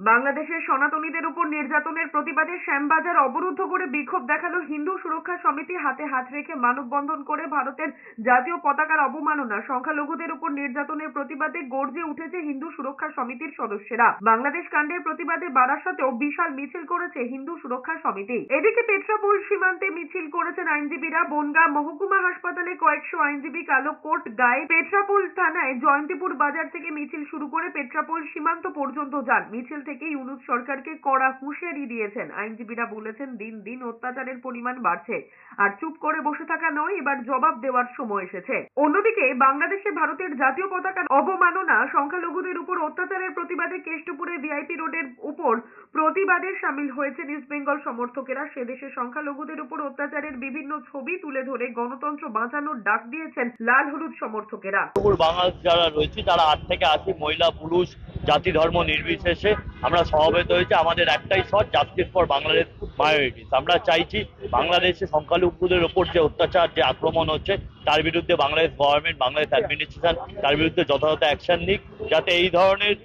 বাংলাদেশের সনাতনীদের উপর নির্যাতনের প্রতিবাদে শ্যামবাজার অবরুদ্ধ করে বিক্ষোভ দেখাল হিন্দু সুরক্ষা সমিতি। হাতে হাত রেখে মানববন্ধন করে ভারতের জাতীয় পতাকার অবমাননা। সংখ্যালঘুদের উপর নির্যাতনের প্রতিবাদে গর্জে উঠেছে হিন্দু সুরক্ষা সমিতির সদস্যরা। বাংলাদেশ কাণ্ডের প্রতিবাদে বারাসাতেও বিশাল মিছিল করেছে হিন্দু সুরক্ষা সমিতি। এদিকে পেট্রাপোল সীমান্তে মিছিল করেছেন আইনজীবীরা। বনগাঁ মহকুমা হাসপাতালে কয়েকশো আইনজীবী কালো কোট গায়ে পেট্রাপোল থানায় জয়ন্তীপুর বাজার থেকে মিছিল শুরু করে পেট্রাপোল সীমান্ত পর্যন্ত যান। মিছিল থেকে ইউনুস সরকারকে কড়া হুঁশিয়ারি দিয়েছেন। আইনজীবীরা বলেছেন, দিন দিন অত্যাচারের পরিমাণ বাড়ছে। আর চুপ করে বসে থাকা নয়, এবার জবাব দেওয়ার সময় এসেছে। অন্যদিকে, বাংলাদেশে ভারতের জাতীয় পতাকার অবমাননা, সংখ্যালঘুদের উপর অত্যাচারের প্রতিবাদে কেষ্টপুরে ভিআইপি রোডের উপর প্রতিবাদে সামিল হয়েছেন ইস্ট বেঙ্গল সমর্থকেরা। সে দেশে সংখ্যালঘুদের উপর অত্যাচারের বিভিন্ন ছবি তুলে ধরে গণতন্ত্র বাঁচানোর ডাক দিয়েছেন লাল হলুদ সমর্থকেরা। বাঙাল যারা রয়েছে তারা আট থেকে আশি মহিলা, পুরুষ জাতি, ধর্ম নির্বিশেষে আমরা সমবেত হয়েছে। আমাদের একটাই shot justice for Bangladesh minorities আমরা চাইছি বাংলাদেশে সংখ্যালঘুদের ওপর যে অত্যাচার, যে আক্রমণ হচ্ছে, তার বিরুদ্ধে বাংলাদেশ গভর্নমেন্ট বাংলাদেশ অ্যাডমিনিস্ট্রেশন তার বিরুদ্ধে যথাযথ অ্যাকশন নিক, যাতে এই ধরনের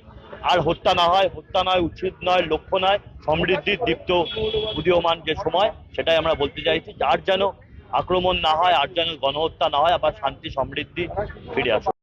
আর হত্যা না হয়। হত্যা নয় উচিত নয়, লক্ষ্য নয় সমৃদ্ধির দীপ্ত, উদীয়মান যে সময়, সেটাই আমরা বলতে চাইছি। যার যেন আক্রমণ না হয়, আর যেন গণহত্যা না হয়, আবার শান্তি, সমৃদ্ধি ফিরে আসে।